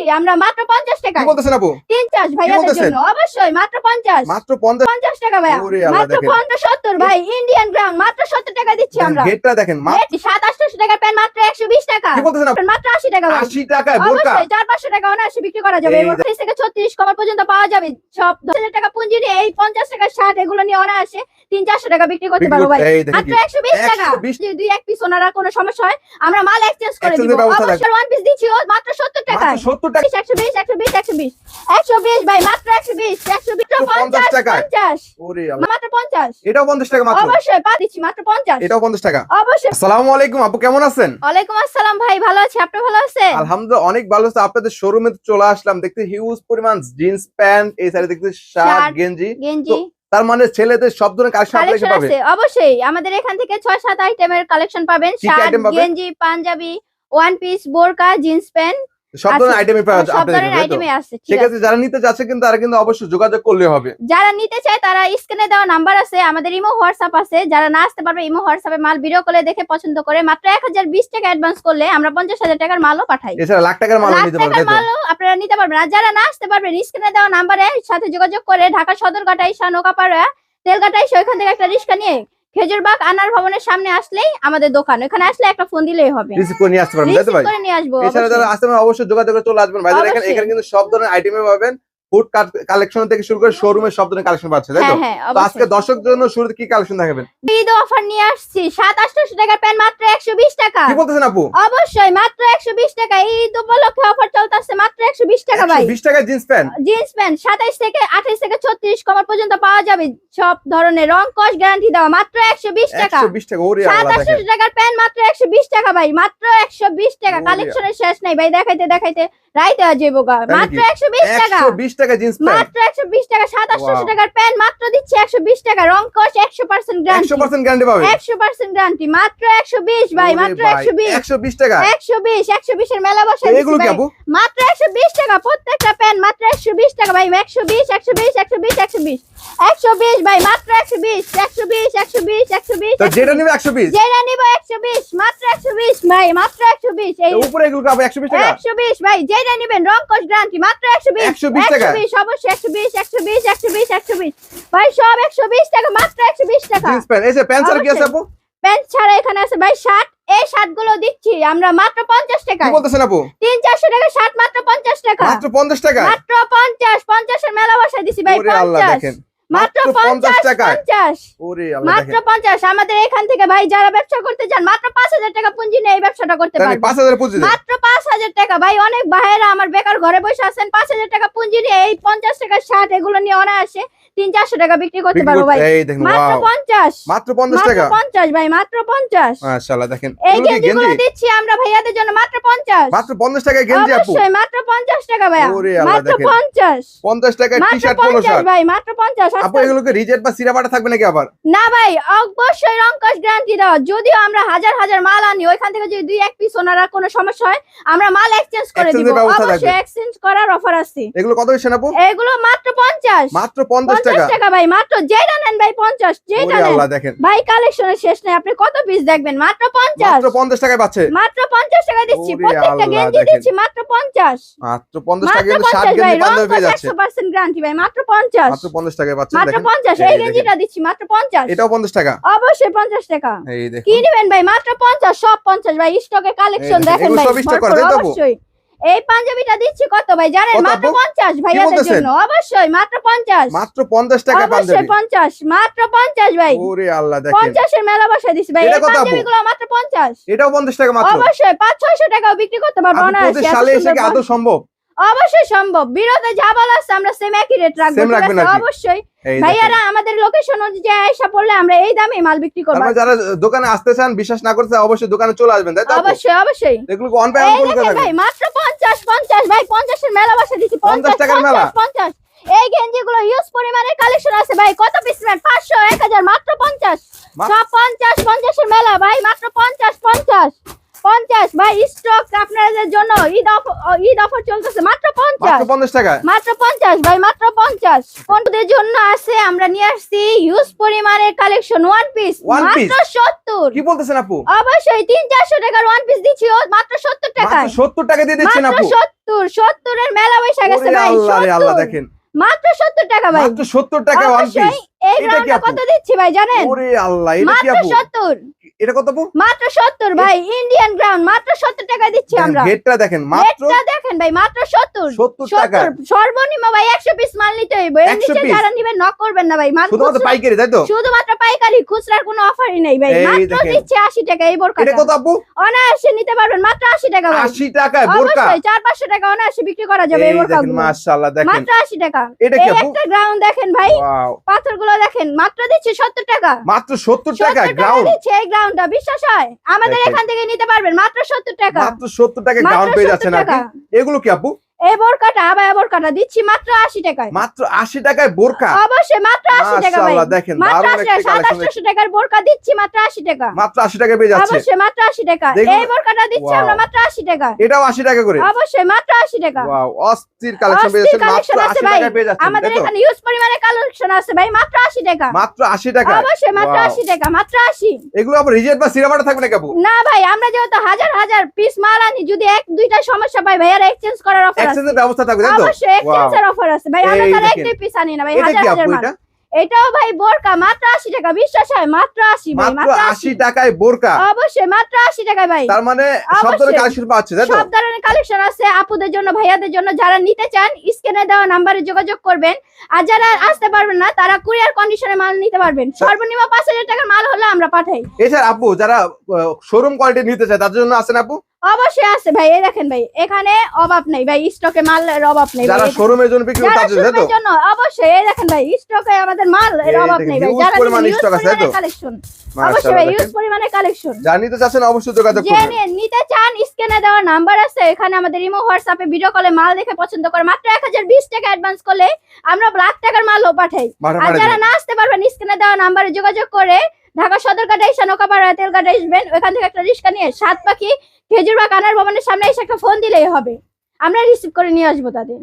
দিচ্ছি আমরা মাত্র পঞ্চাশ টাকা। কি বলতেছেন আপু? তিন চাষ ভাইয়াদের জন্য। অবশ্যই মাত্র পঞ্চাশ। মাত্র পঞ্চাশ পঞ্চাশ টাকা ভাইয়া। মাত্র দেখেন। পনেরো সত্তর ভাই ইন্ডিয়ান গ্রাউন্ড মাত্র সত্তর টাকা দিচ্ছি আমরা। গেটটা দেখেন মা- রেট সাত আটশো টাকার প্যান্ট মাত্র একশো বিশ টাকা। কি বলতেছেন আপু? মাত্র আশি টাকা ভাই। আশি টাকায় বোরকা। অবশ্যই চার পাঁচশো টাকা অনায়াসে বিক্রি করা যাবে। এই এবং ত্রিশ থেকে ছত্রিশ কমার পর্যন্ত পাওয়া যাবে। সব দশ হাজার টাকা পুঁজি নিয়ে এই পঞ্চাশ টাকা শার্ট এগুলো নিয়ে অনায়াসে তিন চারশো টাকা বিক্রি করতে পারব ভাই। মাত্র কি একশো বিশ টাকা। 120 যদি দুই এক পিস ওনারা কোনো সমস্যা হয় আমরা মাল এক্সচেঞ্জ করে দিব। অবশ্যই ওয়ান পিস দিচ্ছি ও মাত্র সত্তর টাকা মাত্র সত্তর টাকা একশো বিশ একশো বিশ একশো বিশ। একশো বিশ ভাই মাত্র ওরে এটাও টাকা মাত্র। অবশ্যই পা দিচ্ছি মাত্র পঞ্চাশ। এটাও পঞ্চাশ টাকা। অবশ্যই। আসসালামু আলাইকুম আপু কেমন আছেন? ওয়ালাইকুম আসসালাম ভাই ভালো আছি আপনি ভালো আছেন? আলহামদুলিল্লাহ অনেক ভালো আছে। আপনাদের শোরুমে চলে আসলাম। দেখতে হিউজ পরিমাণ জিন্স প্যান্ট এই সাইডে দেখতে শার্ট গেঞ্জি। গেঞ্জি। তার মানে ছেলেদের সব ধরনের কালেকশন আপনাদের পাবে। আছে অবশ্যই। আমাদের এখান থেকে ছয় সাত আইটেমের কালেকশন পাবেন। শার্ট? গেঞ্জি পাঞ্জাবি ওয়ান পিস বোরকা জিন্স প্যান্ট সব ধরনের আইটেমই পাওয়া সব আপনাদের ধরনের এখানে, তাই তো? আইটেমে আছে ঠিক ঠিক আছে আছে। যারা নিতে যাচ্ছে কিন্তু তারা কিন্তু অবশ্যই যোগাযোগ করলে হবে। যারা নিতে চায় তারা স্ক্রিনে দেওয়া নাম্বার আছে আমাদের ইমো হোয়াটসঅ্যাপ আছে। যারা না আসতে পারবে ইমো হোয়াটসঅ্যাপে মাল ভিডিও কলে দেখে পছন্দ করে মাত্র এক হাজার বিশ টাকা অ্যাডভান্স করলে আমরা পঞ্চাশ হাজার টাকার মালও পাঠাই। এছাড়া লাখ টাকার মাল লাখ নিতে পারবেন টাকার তাই তো? মালও আপনারা নিতে পারবেন। আর যারা না আসতে পারবেন স্ক্রিনে দেওয়া নাম্বারে সাথে যোগাযোগ করে ঢাকা সদরঘাটা নৌকাপাড়া ওইখান থেকে একটা রিক্সা নিয়ে খেজুরবাগ আনার ভবনের সামনে আসলেই আমাদের দোকান। আসলে একটা ফোন দিলেই হবে। রিসিভ করে নিয়ে আসতে পারবেন তাই তো ভাই? নিয়ে আসব এছাড়া অবশ্যই। যারা আসতে অবশ্যই যোগাযোগ করে চলে আসবেন। এখানে এখানে কিন্তু সব ধরনের আইটেমে পাবেন। ফুড কালেকশন থেকে শুরু করে শোরুমে সব ধরনের কালেকশন পাচ্ছে তাই তো? হ্যাঁ হ্যাঁ তো আজকে দর্শকদের জন্য শুরুতে কি কালেকশন দেখাবেন? ঈদ অফার নিয়ে আসছি টাকার প্যান্ট মাত্র একশো বিশ টাকা। কি বলতেছেন আপু? অবশ্যই মাত্র একশো বিশ টাকা। ঈদ উপলক্ষে অফার চলতেছে মাত্র টাকা ভাই। বিশ টাকা জিন্স প্যান্ট জিন্স প্যান্ট সাতাইশ থেকে আঠাইশ থেকে ছত্রিশ কমার পর্যন্ত পাওয়া যাবে সব ধরনের রং কস গ্যারান্টি দেওয়া মাত্র একশো বিশ টাকা একশো বিশ টাকা ওরে সাত আল্লাহ আটশো দেখেন টাকার প্যান্ট মাত্র একশো বিশ টাকা ভাই মাত্র একশো বিশ টাকা কালেকশনের শেষ নাই ভাই দেখাইতে দেখাইতে রাইতে যাব মাত্র একশো বিশ টাকা বিশ টাকা জিন্স মাত্র একশো বিশ টাকা সাত টাকার প্যান্ট মাত্র দিচ্ছে একশো বিশ টাকা রং কস একশো পার্সেন্ট একশো গ্যারান্টি গ্যারান্টি পাবে একশো পার্সেন্ট গ্যারান্টি মাত্র একশো বিশ ভাই মাত্র একশো বিশ একশো বিশ টাকা একশো বিশ একশো বিশের মেলা বসে মাত্র একশো বিশ টাকা প্রত্যেকটা প্যান্ট মাত্র একশো বিশ টাকা ভাই একশো বিশ একশো বিশ একশো বিশ একশো বিশ। একশো বিশ ভাই মাত্র একশো বিশ। একশো বিশ একশো বিশ একশো বিশ যেটা নিবে একশো বিশ? যেটা নিবো একশো বিশ মাত্র একশো বিশ ভাই মাত্র একশো বিশ। এই উপরে একশো বিশ একশো বিশ ভাই যেটা নিবেন রং কোচ মাত্র একশো বিশ। 120 টাকা? বিশ অবশ্যই একশো বিশ একশো বিশ একশো বিশ একশো বিশ। ভাই সব একশো বিশ টাকা মাত্র একশো বিশ টাকা। প্যান্ট। ছাড়া কি আছে আপু? প্যান্ট ছাড়া এখানে আছে ভাই শার্ট এই শার্টগুলো দিচ্ছি আমরা মাত্র পঞ্চাশ টাকা কি বলতেছেন আপু? তিন চারশো টাকা শার্ট মাত্র পঞ্চাশ টাকা। মাত্র পঞ্চাশ টাকা মাত্র পঞ্চাশ এর মেলা বসাই দিছি ভাই ওরে আল্লাহ পঞ্চাশ। দেখেন। মাত্র মাত্র 50 পঞ্চাশ টাকায়। পঞ্চাশ। ওরে আল্লাহ মাত্র দেখেন পঞ্চাশ। আমাদের এখান থেকে ভাই যারা ব্যবসা করতে চান মাত্র পাঁচ হাজার টাকা পুঁজি নিয়ে এই ব্যবসাটা করতে পারবেন। পাঁচ হাজার পুঁজি মাত্র হাজার টাকা। ভাই অনেক ভাইয়েরা আমার বেকার ঘরে বসে আছেন পাঁচ হাজার টাকা পুঁজি নিয়ে এই পঞ্চাশ টাকার শার্ট এগুলো নিয়ে অনায়াসে তিন চারশো টাকা বিক্রি করতে পারব ভাই। মাত্র পঞ্চাশ। মাত্র পঞ্চাশ টাকা? পঞ্চাশ ভাই মাত্র পঞ্চাশ। মাশাআল্লাহ দেখেন এই দিচ্ছি আমরা ভাইয়াদের জন্য মাত্র পঞ্চাশ। মাত্র পঞ্চাশ টাকায় গেঞ্জি আপু। অবশ্যই মাত্র পঞ্চাশ টাকা ভাইয়া। মাত্র পঞ্চাশ। পঞ্চাশ টাকায় টি শার্ট পঞ্চাশ ভাই মাত্র পঞ্চাশ। আপু এগুলোকে বা সিরাপাটা থাকবে নাকি আবার? না ভাই অবশ্যই রংকশ গ্যারান্টি দেওয়া যদিও আমরা হাজার হাজার মাল আনি ওইখান থেকে যদি দুই এক পিস ওনারা কোনো সমস্যা হয় আমরা মাল এক্সচেঞ্জ করে দিব। অবশ্যই এক্সচেঞ্জ করার অফার আছে। এগুলো কত হচ্ছে আপু এগুলো মাত্র পঞ্চাশ। মাত্র পঞ্চাশ পঞ্চাশ টাকা? টাকা ভাই মাত্র যেটা নেন ভাই পঞ্চাশ যেটা ওরে নেন আল্লাহ দেখেন। ভাই কালেকশনের শেষ নেই আপনি কত পিস দেখবেন? মাত্র পঞ্চাশ। মাত্র পঞ্চাশ টাকায় পাচ্ছে। মাত্র পঞ্চাশ টাকা দিচ্ছি প্রত্যেকটা গেঞ্জি দিচ্ছি মাত্র পঞ্চাশ। মাত্র পঞ্চাশ টাকা মাত্র কিন্তু ষাট পঞ্চাশ ভাই গেঞ্জি পাঞ্জাবি পেয়ে যাচ্ছে। একশো পার্সেন্ট গ্যারান্টি ভাই মাত্র পঞ্চাশ। মাত্র পঞ্চাশ টাকায় পাচ্ছেন মাত্র দেখেন। পঞ্চাশ এই এই গেঞ্জিটা দিচ্ছি মাত্র পঞ্চাশ। এটাও পঞ্চাশ টাকা? অবশ্যই পঞ্চাশ টাকা। এই দেখুন কি নেবেন ভাই? মাত্র পঞ্চাশ সব পঞ্চাশ ভাই স্টকে কালেকশন দেখেন, ভাই সব stock করা, এই পাঞ্জাবিটা দিচ্ছি কত ভাই? জানেন মাত্র আপু? পঞ্চাশ ভাইয়াদের জন্য। অবশ্যই মাত্র পঞ্চাশ। মাত্র পঞ্চাশ টাকা অবশ্যই পাঞ্জাবি। পঞ্চাশ মাত্র পঞ্চাশ ভাই। ওরে আল্লাহ দেখেন। মেলা বসাই দিছি ভাই। এই মাত্র পঞ্চাশ। এটাও পঞ্চাশ টাকা মাত্র? অবশ্যই পাঁচ ছয়শো টাকাও বিক্রি করতে পারব না অনায়াসে, সালে এসে কি আদৌ সম্ভব? অবশ্যই সম্ভব। বিরোধে যা বলা আছে আমরা সেম একই রেট রাখব? অবশ্যই। ভাইয়ারা আমাদের লোকেশন অনুযায়ী আয়সা পড়লে আমরা এই দামে মাল বিক্রি করব। আমরা যারা দোকানে আসতে চান বিশ্বাস না করতে অবশ্যই দোকানে চলে আসবেন। তাই তো? অবশ্যই অবশ্যই। এগুলো অন পেমেন্ট করতে ভাই মাত্র পঞ্চাশ পঞ্চাশ ভাই পঞ্চাশের মেলা বসে দিচ্ছি 50 টাকার মেলা? পঞ্চাশ। এই গেঞ্জি গুলো ইউজ পরিমাণের কালেকশন আছে ভাই কত পিস নেন পাঁচশো এক হাজার মাত্র পঞ্চাশ মা- সব পঞ্চাশ পঞ্চাশের মেলা ভাই মাত্র পঞ্চাশ পঞ্চাশ পঞ্চাশ ভাই স্টক আপনাদের জন্য ঈদ অফ ঈদ অফার চলতেছে মাত্র পঞ্চাশ মাত্র পঞ্চাশ টাকা? মাত্র পঞ্চাশ ভাই মাত্র পঞ্চাশ। কোনদের জন্য আছে আমরা নিয়ে আসছি ইউজ পরিমাণের কালেকশন ওয়ান পিস মাত্র সত্তর। কি বলতেছেন আপু? অবশ্যই তিন চারশো টাকার ওয়ান পিস দিচ্ছি ও মাত্র সত্তর মাত্র টাকায় সত্তর টাকা দিয়ে দিচ্ছেন মাত্র আপু। সত্তর সত্তরের মেলা বৈশাখ আছে ভাই আল্লাহ আল্লাহ দেখেন। মাত্র সত্তর টাকা ভাই। মাত্র সত্তর টাকা ওয়ান পিস এটা কি কত দিচ্ছি ভাই জানেন? ওরে আল্লাহ এটা কি মাত্র আপু? সত্তর। এটা কত আপু? মাত্র সত্তর ভাই ইন্ডিয়ান গ্রাউন্ড মাত্র সত্তর টাকা দিচ্ছি আমরা। গেটটা দেখেন মাত্র দেখেন ভাই মাত্র সত্তর। সত্তর টাকা। সর্বনিম্ন ভাই একশো পিস মাল নিতে হইব এর নিচে যারা নিবেন নক করবেন না ভাই। মাল শুধুমাত্র পাইকারি তাই তো? শুধুমাত্র পাইকারি খুচরার কোনো অফারই নেই ভাই। মাত্র দিচ্ছে আশি টাকা এই এটা কত আপু? অনায়াসে নিতে পারবেন মাত্র আশি টাকা ভাই। আশি টাকায় বোরকা? অবশ্যই চার পাঁচশো টাকা অনায়াসে বিক্রি করা যাবে এই বোরকা দেখেন মাশাআল্লাহ দেখেন। মাত্র আশি টাকা। এটা কি একটা গ্রাউন্ড দেখেন ভাই। ওয়াও পাথরগুলো দেখেন মাত্র দিচ্ছে সত্তর টাকা। মাত্র সত্তর টাকা গ্রাউন্ড দিচ্ছে এই গ্রাউন্ডটা বিশ্বাস হয়? আমাদের এখান থেকে নিতে পারবেন মাত্র সত্তর টাকা। মাত্র সত্তর টাকা মাত্র গ্রাউন্ড পেয়ে 70 যাচ্ছেন আপনি। এগুলো কি আপু এই বোরকাটা আবার বোরকাটা দিচ্ছি মাত্র আশি টাকায় মাত্র আশি টাকায় বোরকা অবশ্যই মাত্র আশি টাকা ভাই দেখেন মাত্র দারুণ আশি একটা সাত কালেকশন আটশো টাকার বোরকা দিচ্ছি মাত্র আশি টাকা মাত্র আশি টাকা পেয়ে যাচ্ছে অবশ্যই মাত্র আশি টাকা এই বোরকাটা দিচ্ছি আমরা মাত্র আশি টাকা এটাও আশি টাকা করে অবশ্যই মাত্র আশি টাকা ওয়াও অস্থির কালেকশন পেয়ে অস্থির মাত্র collection আছে আশি ভাই। টাকায় পেয়ে যাচ্ছেন আমাদের এখানে ইউজ পরিমাণে কালেকশন আছে ভাই মাত্র আশি টাকা মাত্র আশি টাকা অবশ্যই মাত্র Wow. আশি টাকা মাত্র আশি এগুলো আবার রিজেক্ট বা সিরামাটা থাকবে না ভাই আমরা যেহেতু হাজার হাজার পিস মাল আনি যদি এক দুইটা সমস্যা পাই ভাই আর এক্সচেঞ্জ করার অফার এক্সচেঞ্জের ব্যবস্থা থাকবে তাই তো? অবশ্যই এক্সচেঞ্জের অফার আছে। ভাই আমরা তার পিস আনি না ভাই এটা হাজার কি হাজার আপু মাল। এটাও ভাই বোরকা মাত্র আশি টাকা বিশ্বাস হয়? মাত্র আশি ভাই মাত্র মাত্র আশি। টাকায় বোরকা। অবশ্যই মাত্র আশি টাকা ভাই। তার মানে সব ধরনের কালেকশন পাচ্ছে তাই তো? সব ধরনের কালেকশন আছে। আপুদের জন্য ভাইয়াদের জন্য যারা নিতে চান স্ক্রিনে দেওয়া নাম্বারে যোগাযোগ করবেন। আর যারা আসতে পারবেন না তারা কুরিয়ার কন্ডিশনে মাল নিতে পারবেন। সর্বনিম্ন পাঁচ হাজার টাকার মাল হলে আমরা পাঠাই। এছাড়া আপু যারা শোরুম কোয়ালিটি নিতে চায় তাদের জন্য আছেন আপু? অবশ্যই আছে ভাই এই দেখেন ভাই এখানে অভাব নেই ভাই স্টকে মালের অভাব নেই যারা শোরুমের জন্য বিক্রি করে যারা তার জন্য তাই তো? জন্য অবশ্যই এই দেখেন ভাই স্টকে আমাদের মাল এর অভাব নেই ভাই। যারা পরিমাণ stock আছে, তাই তো? কালেকশন অবশ্যই ভাই ইউজ পরিমাণে কালেকশন যারা নিতে চাচ্ছেন অবশ্যই যোগাযোগ করবেন নিয়ে নিতে চান স্ক্রিনে দেওয়া নাম্বার আছে। এখানে আমাদের ইমো হোয়াটসঅ্যাপে ভিডিও কলে মাল দেখে পছন্দ করে। মাত্র এক হাজার বিশ টাকা অ্যাডভান্স করলে আমরা লাখ টাকার মালও পাঠাই। আর যারা না আসতে পারবেন স্ক্রিনে দেওয়া নাম্বারে যোগাযোগ করে ঢাকা সদরঘাটে এসে নৌকাপাড়া তেলঘাটে আসবেন। ওখান থেকে একটা রিক্সা নিয়ে সাত পাখি খেজুর বা কানার ভবনের সামনে এসে একটা ফোন দিলেই হবে। আমরা রিসিভ করে নিয়ে আসব তাদের।